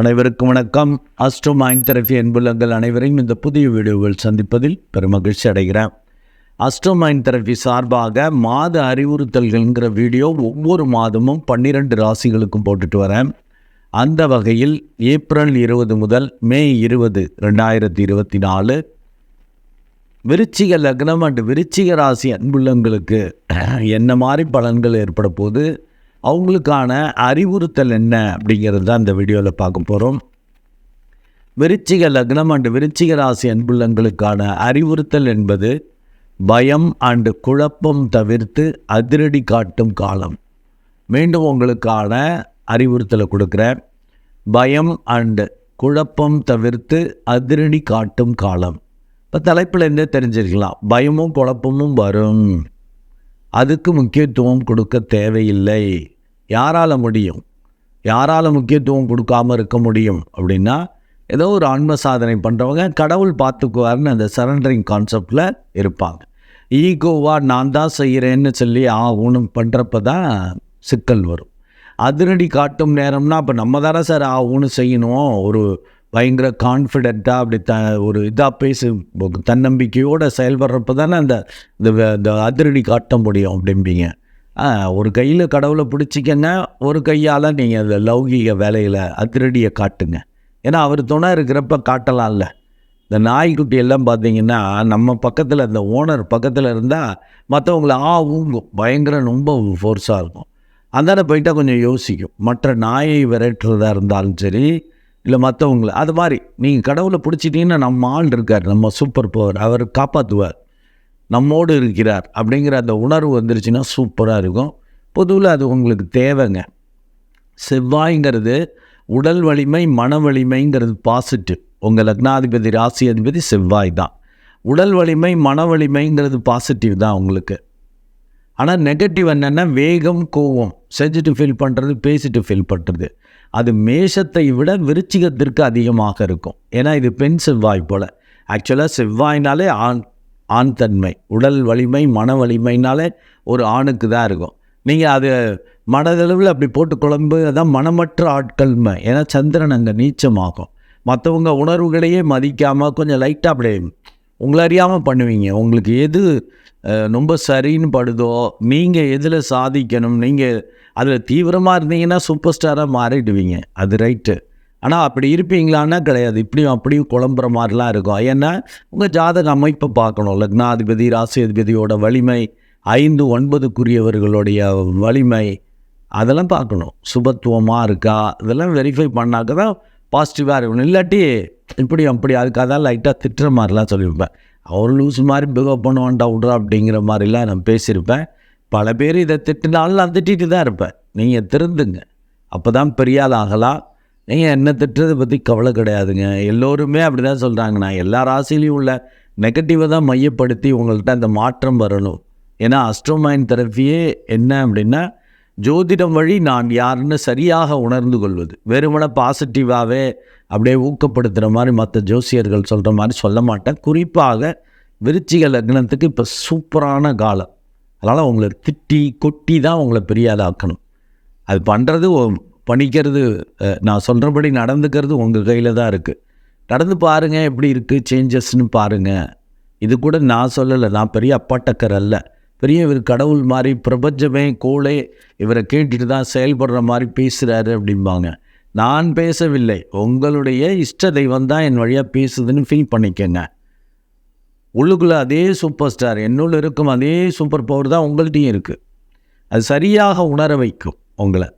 அனைவருக்கும் வணக்கம். Astro mind therapy அன்புலங்கள் அனைவரையும் இந்த புதிய வீடியோவில் சந்திப்பதில் பெருமகிழ்ச்சி அடைகிறேன். ஆஸ்ட்ரோ மைண்ட் தெரபி சார்பாக மாத அறிவுறுத்தல்கள்ங்கிற வீடியோ ஒவ்வொரு மாதமும் பன்னிரெண்டு ராசிகளுக்கும் போட்டுட்டு வரேன். அந்த வகையில் ஏப்ரல் இருபது முதல் மே இருபது ரெண்டாயிரத்தி இருபத்தி நாலு விருச்சிக லக்னம் அண்ட் விருச்சிக ராசி அன்புள்ளங்களுக்கு என்ன மாதிரி பலன்கள் ஏற்பட போது அவங்களுக்கான அறிவுறுத்தல் என்ன அப்படிங்கிறது தான் இந்த வீடியோவில் பார்க்க போகிறோம் விருச்சிக லக்னம் அண்டு விருச்சிக ராசி அன்புள்ளங்களுக்கான அறிவுறுத்தல் என்பது பயம் அண்டு குழப்பம் தவிர்த்து அதிரடி காட்டும் காலம். மீண்டும் உங்களுக்கான அறிவுறுத்தலை கொடுக்குறேன். பயம் அண்டு குழப்பம் தவிர்த்து அதிரடி காட்டும் காலம். இப்போ தலைப்பிலேருந்தே தெரிஞ்சிருக்கலாம். பயமும் குழப்பமும் வரும். அதுக்கு முக்கியத்துவம் கொடுக்க தேவையில்லை. யாரால் முடியும்? யாரால் முக்கியத்துவம் கொடுக்காமல் இருக்க முடியும்? அப்படின்னா ஏதோ ஒரு ஆன்ம சாதனை பண்ணுறவங்க கடவுள் பார்த்துக்குவார்னு அந்த சரண்டரிங் கான்செப்டில் இருப்பாங்க. ஈகோவாக நான் தான் செய்கிறேன்னு சொல்லி ஆகணும் பண்ணுறப்ப தான் சிக்கல் வரும். அதிரடி காட்டும் நேரம்னா அப்போ நம்ம தானே சார் ஆகணும் செய்யணும். ஒரு பயங்கர கான்ஃபிடெண்ட்டாக அப்படி த ஒரு இதாக பேசி தன்னம்பிக்கையோடு செயல்படுறப்ப தானே அந்த இந்த இந்த அதிரடி காட்ட முடியும் அப்படிம்பீங்க. ஒரு கையில் கடவுளை பிடிச்சிக்கங்க ஒரு கையால் நீங்கள் அந்த லௌகீக வேலையில் அதிரடியை காட்டுங்க. ஏன்னா அவர் துணை இருக்கிறப்ப காட்டலாம்ல. இந்த நாய்க்குட்டி எல்லாம் பார்த்தீங்கன்னா நம்ம பக்கத்தில் இந்த ஓனர் பக்கத்தில் இருந்தால் மற்றவங்கள ஆ ஊங்கும் பயங்கர ரொம்ப ஃபோர்ஸாக இருக்கும். அந்தாண்ட போயிட்டால் கொஞ்சம் யோசிக்கும். மற்ற நாயை விரட்டுறதா இருந்தாலும் சரி இல்லை மற்றவங்கள அது மாதிரி நீங்கள் கடவுளை பிடிச்சிட்டிங்கன்னா நம்ம ஆள் இருக்கார் நம்ம சூப்பர் பவர் அவர் காப்பாற்றுவார் நம்மோடு இருக்கிறார் அப்படிங்கிற அந்த உணர்வு வந்துருச்சுன்னா சூப்பராக இருக்கும். பொதுவில் அது உங்களுக்கு தேவைங்க. செவ்வாய்ங்கிறது உடல் வலிமை மன வலிமைங்கிறது பாசிட்டிவ் உங்கள் லக்னாதிபதி ராசி அதிபதி செவ்வாய் தான். உடல் வலிமை மன வலிமைங்கிறது பாசிட்டிவ் தான் உங்களுக்கு. ஆனால் நெகட்டிவ் என்னென்னா வேகம் கோவம் செஞ்சுட்டு ஃபீல் பண்ணுறது பேசிட்டு ஃபீல் பண்ணுறது அது மேஷத்தை விட விருச்சிகத்திற்கு அதிகமாக இருக்கும். ஏன்னா இது பெண் செவ்வாய் போல். ஆக்சுவலாக செவ்வாய்னாலே ஆண் ஆண் தன்மை உடல் வலிமை மன வலிமைனாலே ஒரு ஆணுக்கு தான் இருக்கும். நீங்கள் அது மனதளவில் அப்படி போட்டு குழம்பு அதான் மனமற்ற ஆட்கள்மை. ஏன்னா சந்திரன் அங்கே நீச்சமாகும். மற்றவங்க உணர்வுகளையே மதிக்காமல் கொஞ்சம் லைட்டாக அப்படியே உங்களை அறியாமல் பண்ணுவீங்க. உங்களுக்கு எது ரொம்ப சரின்னு படுதோ நீங்கள் எதில் சாதிக்கணும் நீங்கள் அதில் தீவிரமாக இருந்தீங்கன்னா சூப்பர் ஸ்டாராக மாறிடுவீங்க. அது ரைட்டு ஆனால் அப்படி இருப்பீங்களான்னா கிடையாது. இப்படியும் அப்படியும் குழம்புற மாதிரிலாம் இருக்கும். ஏன்னா உங்கள் ஜாதக அமைப்பை பார்க்கணும். லக்னாதிபதி ராசியதிபதியோட வலிமை ஐந்து ஒன்பதுக்குரியவர்களுடைய வலிமை அதெல்லாம் பார்க்கணும். சுபத்துவமாக இருக்கா? இதெல்லாம் வெரிஃபை பண்ணாக்க தான் பாசிட்டிவாக இருக்கணும். இல்லாட்டி இப்படி அப்படி அதுக்கு அதான் லைட்டாக திட்டுற மாதிரிலாம் சொல்லியிருப்பேன். அவர் லூஸ் மாதிரி பிகவ் பண்ணுவான்டா விட்றா அப்படிங்கிற மாதிரிலாம் நான் பேசியிருப்பேன். பல பேர் இதை திட்டினாலும் நான் திட்டிகிட்டு தான் இருப்பேன். நீங்கள் திருந்துங்க. அப்போ தான் பெரிய ஆகலாம். நீங்கள் என்ன திட்டுறதை பற்றி கவலை கிடையாதுங்க. எல்லோருமே அப்படி தான் சொல்கிறாங்க நான் எல்லா ராசிலையும் உள்ள நெகட்டிவை தான் மையப்படுத்தி உங்கள்கிட்ட அந்த மாற்றம் வரணும். ஏன்னா அஸ்ட்ரோமைன் தெரப்பியே என்ன அப்படின்னா ஜோதிடம் வழி நான் யாருன்னு சரியாக உணர்ந்து கொள்வது. வெறுமனே பாசிட்டிவாகவே அப்படியே ஊக்கப்படுத்துகிற மாதிரி மற்ற ஜோசியர்கள் சொல்கிற மாதிரி சொல்ல மாட்டேன். குறிப்பாக விருச்சிக லக்னத்துக்கு இப்போ சூப்பரான காலம். அதனால் உங்களை திட்டி கொட்டி தான் உங்களை பெரியாதாக்கணும் அது பண்ணுறது பண்ணிக்கிறது நான் சொல்கிறபடி நடந்துக்கிறது உங்கள் கையில் தான் இருக்குது நடந்து பாருங்கள் எப்படி இருக்குது சேஞ்சஸ்னு பாருங்கள் இது கூட நான் சொல்லலை நான் பெரிய அப்பாட்டக்கர் அல்ல. பெரிய இவர் கடவுள் மாதிரி பிரபஞ்சமே கோளே இவரை கேட்டுட்டு தான் செயல்படுற மாதிரி பேசுகிறாரு அப்படிம்பாங்க. நான் பேசவில்லை உங்களுடைய இஷ்ட தெய்வம் தான் என் வழியாக பேசுதுன்னு ஃபீல் பண்ணிக்கங்க. உள்ளுக்குள்ளே அதே சூப்பர் ஸ்டார் என்னுள்ள இருக்கும் அதே சூப்பர் பவர் தான் உங்கள்கிட்டையும் இருக்குது அது சரியாக உணர வைக்கும் உங்களை.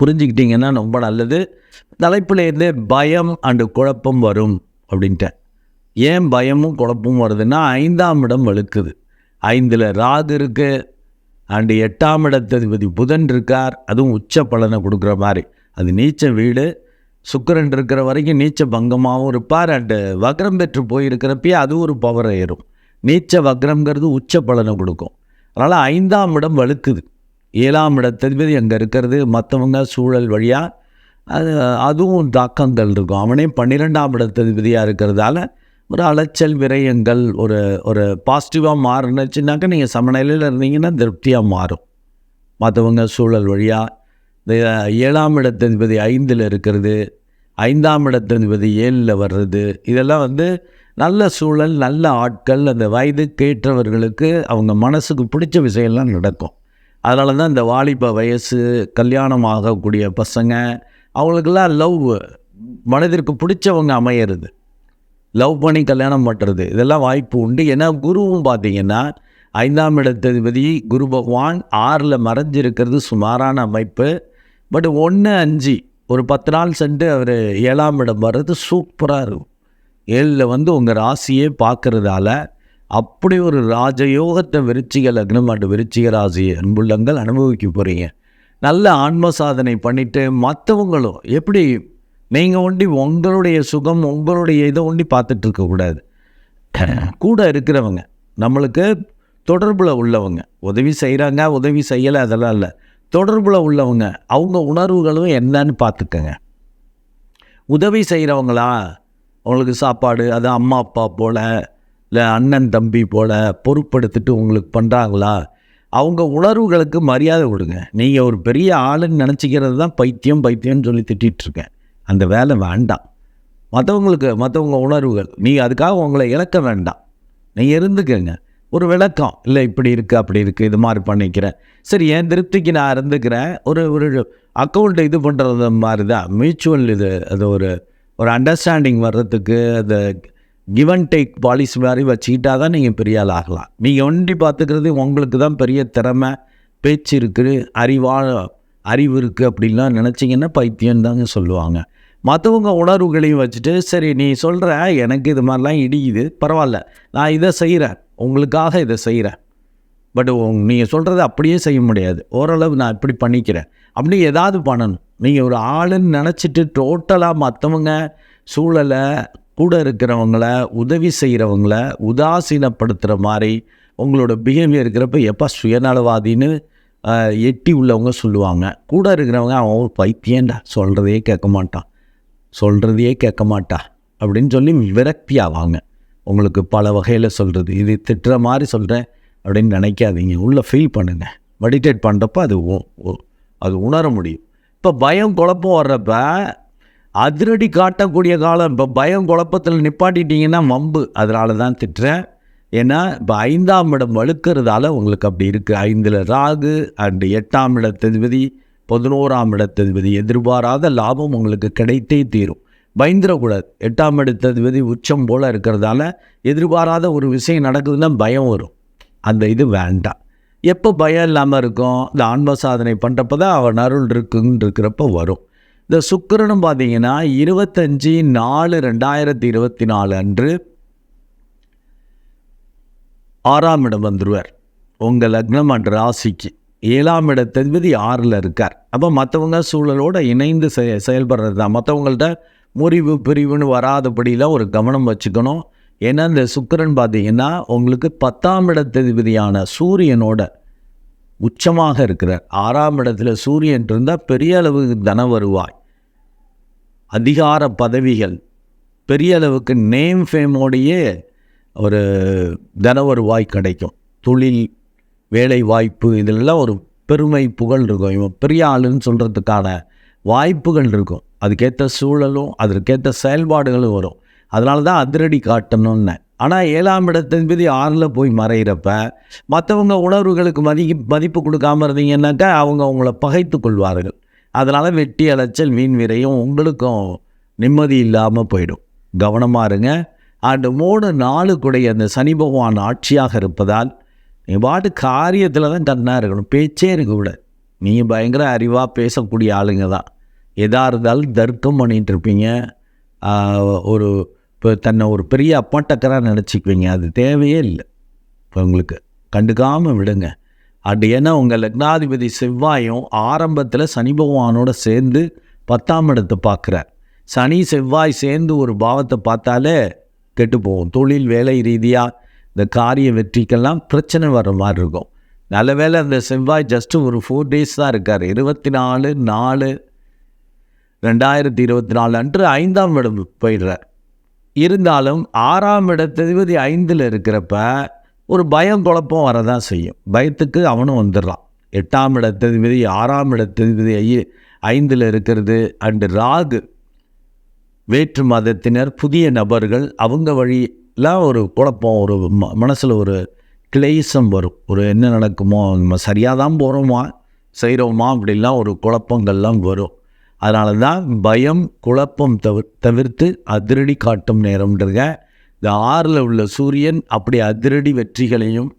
புரிஞ்சுக்கிட்டிங்கன்னா ரொம்ப நல்லது. தலைப்பிலேருந்தே பயம் அண்டு குழப்பம் வரும் அப்படின்ட்டேன். ஏன் பயமும் குழப்பமும் வருதுன்னா ஐந்தாம் இடம் வழுக்குது ஐந்தில் ராகு இருக்கு. அண்டு எட்டாம் இடத்ததிபதி புதன் இருக்கார். அதுவும் உச்ச பலனை கொடுக்குற மாதிரி. அது நீச்ச வீடு. சுக்கரன் இருக்கிற வரைக்கும் நீச்ச பங்கமாகவும் இருப்பார். அண்டு வக்ரம் பெற்று போயிருக்கிறப்பயே அது ஒரு பவர் ஏறும். நீச்ச வக்ரம்ங்கிறது உச்ச பலனை கொடுக்கும். அதனால் ஐந்தாம் இடம் வழுக்குது ஏழாம் இடத்திற்கு அங்கே இருக்கிறது? மற்றவங்க சூழல் வழியாக அது அதுவும் தாக்கங்கள் இருக்கும். அவனே பன்னிரெண்டாம் இடத்ததிபதியாக இருக்கிறதால ஒரு அலைச்சல் விரயங்கள் ஒரு ஒரு பாசிட்டிவாக மாறுனுச்சுனாக்கா நீங்கள் சமநிலையில் இருந்தீங்கன்னா திருப்தியாக மாறும். மற்றவங்க சூழல் வழியாக இந்த ஏழாம் இடத்ததிபதி ஐந்தில் இருக்கிறது ஐந்தாம் இடத்ததிபதி ஏழில் வர்றது இதெல்லாம் வந்து நல்ல சூழல் நல்ல ஆட்கள் அந்த வயதுக்கேற்றவர்களுக்கு அவங்க மனசுக்கு பிடிச்ச விஷயம்லாம் நடக்கும். அதனால தான் இந்த வாலிப வயசு கல்யாணம் ஆகக்கூடிய பசங்க அவங்களுக்கெல்லாம் லவ் மனதிற்கு பிடிச்சவங்க அமையிறது. லவ் பண்ணி கல்யாணம் பண்ணுறது இதெல்லாம் வாய்ப்பு உண்டு. ஏன்னா குருவும் பார்த்தீங்கன்னா ஐந்தாம் இடத்ததிபதி குரு பகவான் ஆறில் மறைஞ்சிருக்கிறது சுமாரான அமைப்பு. பட் ஒன்று அஞ்சு ஒரு பத்து நாள் சென்று அவர் ஏழாம் இடம் வர்றது சூப்பராக இருக்கும். ஏழில் வந்து உங்கள் ராசியே பார்க்குறதால அப்படி ஒரு ராஜயோகத்தை விருச்சிக லக்னம் அண்டு விருச்சிக ராசி அன்புள்ளங்கள் அனுபவிக்க போகிறீங்க நல்ல ஆன்ம சாதனை பண்ணிவிட்டு மற்றவங்களும் எப்படி நீங்கள் ஒண்டி உங்களுடைய சுகம் உங்களுடைய இதை ஒண்டி பார்த்துட்டு இருக்கக்கூடாது கூட இருக்கிறவங்க நம்மளுக்கு தொடர்பில் உள்ளவங்க உதவி செய்கிறாங்க உதவி செய்யலை அதெல்லாம் இல்லை. தொடர்பில் உள்ளவங்க அவங்க உணர்வுகளும் என்னன்னு பார்த்துக்கங்க. உதவி செய்கிறவங்களா அவங்களுக்கு சாப்பாடு அது அம்மா அப்பா போல் இல்லை அண்ணன் தம்பி போல் பொறுப்படுத்திட்டு உங்களுக்கு பண்ணுறாங்களா அவங்க உணர்வுகளுக்கு மரியாதை கொடுங்க. நீங்கள் ஒரு பெரிய ஆளுன்னு நினச்சிக்கிறது தான் பைத்தியம் பைத்தியம்னு சொல்லி திட்டிகிட்ருக்கேன் அந்த வேலை வேண்டாம். மற்றவங்களுக்கு மற்றவங்க உணர்வுகள் நீங்கள் அதுக்காக உங்களை இழக்க வேண்டாம். நீங்கள் இருந்துக்கங்க. ஒரு விளக்கம் இல்லை இப்படி இருக்குது அப்படி இருக்குது இது மாதிரி பண்ணிக்கிறேன் சரி என் திருப்திக்கு நான் இருந்துக்கிறேன். ஒரு ஒரு அக்கௌண்ட்டை இது பண்ணுறது மாதிரி தான். மியூச்சுவல் இது அது ஒரு ஒரு அண்டர்ஸ்டாண்டிங் வர்றதுக்கு அதை கிவ் அண்ட் டேக் பாலிசி மாதிரி வச்சுக்கிட்டா தான் நீங்கள் பெரிய ஆள் ஆகலாம். நீங்கள் ஒண்டி பார்த்துக்கிறது உங்களுக்கு தான் பெரிய திறமை பேச்சு இருக்குது அறிவா அறிவு இருக்குது அப்படின்லாம் நினச்சிங்கன்னா பைத்தியம் தாங்க சொல்லுவாங்க. மற்றவங்க உணர்வுகளையும் வச்சுட்டு சரி நீ சொல்கிற எனக்கு இது மாதிரிலாம் இடிக்குது பரவாயில்ல நான் இதை செய்கிறேன் உங்களுக்காக இதை செய்கிறேன் பட் நீங்கள் சொல்கிறத அப்படியே செய்ய முடியாது. ஓரளவு நான் இப்படி பண்ணிக்கிறேன். அப்படி ஏதாவது பண்ணணும். நீங்கள் ஒரு ஆளுன்னு நினச்சிட்டு டோட்டலாக மற்றவங்க சூழலை கூட இருக்கிறவங்கள உதவி செய்கிறவங்கள உதாசீனப்படுத்துகிற மாதிரி உங்களோட பிஹேவியர் இருக்கிறப்ப எப்போ சுயநலவாதின்னு எட்டி உள்ளவங்க சொல்லுவாங்க. கூட இருக்கிறவங்க அவன் ஒரு பைத்தியன்டா சொல்கிறதையே கேட்க மாட்டான். சொல்கிறதையே கேட்க மாட்டா. அப்படின்னு சொல்லி விரக்தி ஆவாங்க உங்களுக்கு பல வகையில் சொல்கிறது இது திட்டுற மாதிரி சொல்கிறேன் அப்படின்னு நினைக்காதீங்க. உள்ளே ஃபீல் பண்ணுங்கள் மெடிடேட் பண்ணுறப்ப அது அது உணர முடியும். இப்போ பயம் குழப்பம் வர்றப்ப அதிரடி காட்டக்கூடிய காலம். இப்போ பயம் குழப்பத்தில் நிப்பாட்டிட்டீங்கன்னா வம்பு. அதனால தான் திட்டுறேன். ஏன்னா இப்போ ஐந்தாம் இடம் வழுக்கிறதால உங்களுக்கு அப்படி இருக்குது ஐந்தில் ராகு அண்டு எட்டாம் இடத்ததிபதி பதினோராம் இடத்ததிபதி எதிர்பாராத லாபம் உங்களுக்கு கிடைத்தே தீரும். பயந்துடக்கூடாது எட்டாம் இடத்ததிபதி உச்சம் போல் இருக்கிறதால எதிர்பாராத ஒரு விஷயம் நடக்குதுன்னா பயம் வரும். அந்த இது வேண்டாம். எப்போ பயம் இல்லாமல் இருக்கும்? இந்த ஆன்ம சாதனை பண்ணுறப்ப தான் அவன் அருள் இருக்குன்னு இருக்கிறப்ப வரும். இந்த சுக்கரனும் பார்த்தீங்கன்னா இருபத்தஞ்சி நாலு ரெண்டாயிரத்தி இருபத்தி நாலு அன்று ஆறாம் இடம் வந்துடுவார் உங்கள் லக்னம் அன்று ராசிக்கு. ஏழாம் இடத்ததிபதி ஆறில் இருக்கார். அப்போ மற்றவங்க சூழலோடு இணைந்து செய செயல்படுறது தான் மற்றவங்கள்ட்ட முறிவு பிரிவுன்னு வராதபடியில் ஒரு கவனம் வச்சுக்கணும். ஏன்னா இந்த சுக்கரன் பார்த்தீங்கன்னா உங்களுக்கு பத்தாம் இடத்ததிபதியான சூரியனோட உச்சமாக இருக்கிறார். ஆறாம் இடத்துல சூரியன் இருந்தால் பெரிய அளவு தன வருவாய். அதிகார பதவிகள் பெரிய அளவுக்கு நேம் ஃபேமோடையே ஒரு தன வருவாய் கிடைக்கும். தொழில் வேலை வாய்ப்பு இதிலெல்லாம் ஒரு பெருமை புகழ் இருக்கும். இவன் பெரிய ஆளுன்னு சொல்கிறதுக்கான வாய்ப்புகள் இருக்கும். அதுக்கேற்ற சூழலும் அதற்கேற்ற செயல்பாடுகளும் வரும். அதனால தான் அதிரடி காட்டணும்னு. ஆனால் ஏழாம் இடத்தின்பதி ஆறில் போய் மறைகிறப்ப மற்றவங்க உணர்வுகளுக்கு மதி மதிப்பு கொடுக்காம இருந்தீங்கன்னாக்கா அவங்க அவங்கள பகைத்து கொள்வார்கள். அதனால் வெட்டி அலைச்சல் மீன் விரையும் உங்களுக்கும் நிம்மதி இல்லாமல் போயிடும். கவனமாக இருங்க. அண்டு மூணு நாளுக்குடைய அந்த சனி பகவான் ஆட்சியாக இருப்பதால் நீ பாட்டு காரியத்தில் தான் கண்ணாக இருக்கணும். பேச்சே இருக்கக்கூடாது நீங்கள் பயங்கர அறிவாக பேசக்கூடிய ஆளுங்க தான் எதாக இருந்தாலும் தர்க்கம் பண்ணிகிட்டு இருப்பீங்க. ஒரு இப்போ தன்னை ஒரு பெரிய அப்பாட்டக்கராக நினச்சிக்குவீங்க. அது தேவையே இல்லை. இப்போ உங்களுக்கு கண்டுக்காமல் விடுங்க. அப்படி ஏன்னா உங்கள் லக்னாதிபதி செவ்வாயும் ஆரம்பத்தில் சனி பகவானோட சேர்ந்து பத்தாம் இடத்தை பார்க்குறார். சனி செவ்வாய் சேர்ந்து ஒரு பாவத்தை பார்த்தாலே கெட்டு போகும். தொழில் வேலை ரீதியாக இந்த காரிய வெற்றிக்கெல்லாம் பிரச்சனை வர்ற மாதிரி இருக்கும். நல்ல வேளை அந்த செவ்வாய் ஜஸ்ட்டு ஒரு ஃபோர் டேஸ் தான் இருக்கார். இருபத்தி நாலு நாலு ரெண்டாயிரத்தி இருபத்தி நாலு அன்று ஐந்தாம் இடம் போயிடுறார். இருந்தாலும் ஆறாம் இடத்ததிபதி ஐந்தில் இருக்கிறப்ப ஒரு பயம் குழப்பம் வரதான் செய்யும். பயத்துக்கு அவனும் வந்துடுறான். எட்டாம் இடத்ததிபதி ஆறாம் இடத்ததிபதி ஐ ஐந்தில் இருக்கிறது அண்டு ராகு. வேற்று மதத்தினர் புதிய நபர்கள் அவங்க வழியெலாம் ஒரு குழப்பம் ஒரு ம மனசில் ஒரு கிளேசம் வரும். ஒரு என்ன நடக்குமோ நம்ம சரியாக தான் போகிறோமா செய்கிறோமா அப்படிலாம் ஒரு குழப்பங்கள்லாம் வரும். அதனால தான் பயம் குழப்பம் தவிர் தவிர்த்து அதிரடி காட்டும் நேரம்ன்றங்க. இந்த ஆறில் உள்ள சூரியன் அப்படி அதிரடி வெற்றிகளையும்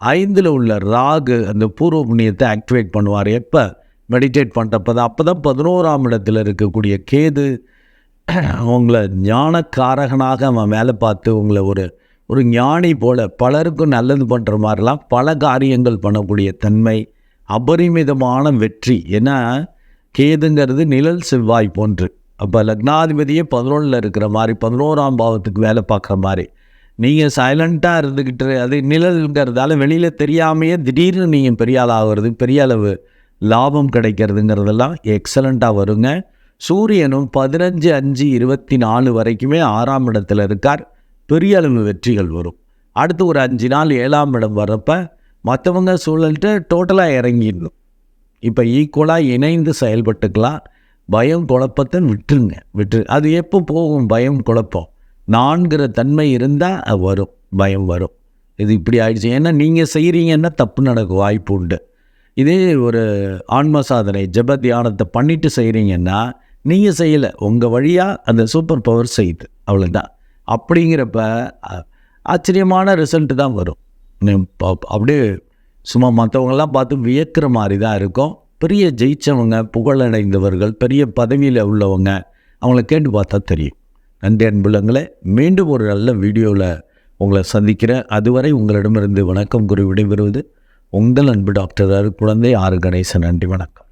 ஐந்தில் உள்ள ராகு அந்த பூர்வ புண்ணியத்தை ஆக்டிவேட் பண்ணுவார். எப்போ? மெடிடேட் பண்ணுறப்ப தான் அப்போ தான் பதினோராம் இடத்துல இருக்கக்கூடிய கேது உங்களை ஞானக்காரகனாக அவன் வேலை பார்த்து உங்களை ஒரு ஒரு ஞானி போல் பலருக்கும் நல்லது பண்ணுற மாதிரிலாம் பல காரியங்கள் பண்ணக்கூடிய தன்மை அபரிமிதமான வெற்றி. ஏன்னா கேதுங்கிறது நிழல் செவ்வாய் போன்று. அப்போ லக்னாதிபதியே பதினொன்றில் இருக்கிற மாதிரி பதினோராம் பாவத்துக்கு வேலை பார்க்குற மாதிரி. நீங்கள் சைலண்ட்டாக இருந்துக்கிட்டு அது நிழல்ங்கிறதால வெளியில் தெரியாமையே திடீர்னு நீங்கள் பெரிய ஆள் ஆகிறது பெரிய அளவு லாபம் கிடைக்கிறதுங்கிறதெல்லாம் எக்ஸலண்ட்டாக வருங்க. சூரியனும் பதினஞ்சு அஞ்சு இருபத்தி நாலு வரைக்குமே ஆறாம் இடத்துல இருக்கார். பெரிய அளவு வெற்றிகள் வரும். அடுத்து ஒரு அஞ்சு நாள் ஏழாம் இடம் வர்றப்ப மற்றவங்க சூழல்கிட்ட டோட்டலாக இறங்கிடணும். இப்போ ஈக்குவலாக இணைந்து செயல்பட்டுக்கலாம். பயம் குழப்பத்தை விட்டுருங்க. விட்டு அது எப்போ போகும்? பயம் குழப்பம். நான்கிற தன்மை இருந்தால் வரும். பயம் வரும். இது இப்படி ஆயிடுச்சு. ஏன்னா நீங்கள் செய்கிறீங்கன்னா தப்பு நடக்க வாய்ப்பு உண்டு. இதே ஒரு ஆன்ம சாதனை ஜப தியானத்தை பண்ணிட்டு செய்கிறீங்கன்னா நீங்கள் செய்யலை. உங்கள் வழியாக அந்த சூப்பர் பவர் செய்யுது. அவ்வளோதான் அப்படிங்கிறப்ப ஆச்சரியமான ரிசல்ட்டு தான் வரும். அப்படியே சும்மா மற்றவங்களாம் பார்த்து வியக்கிற மாதிரி தான் இருக்கும். பெரிய ஜெயித்தவங்க புகழடைந்தவர்கள் பெரிய பதவியில் உள்ளவங்க அவங்கள கேட்டு பார்த்தா தெரியும். நன்றி அன்புள்ளங்களே மீண்டும் ஒரு நல்ல வீடியோவில் உங்களை சந்திக்கிறேன். அதுவரை உங்களிடமிருந்து வணக்கம் கூறி விடைபெறுவது உங்கள் அன்பு டாக்டர் குழந்தை ஆறு கணேசன். நன்றி வணக்கம்.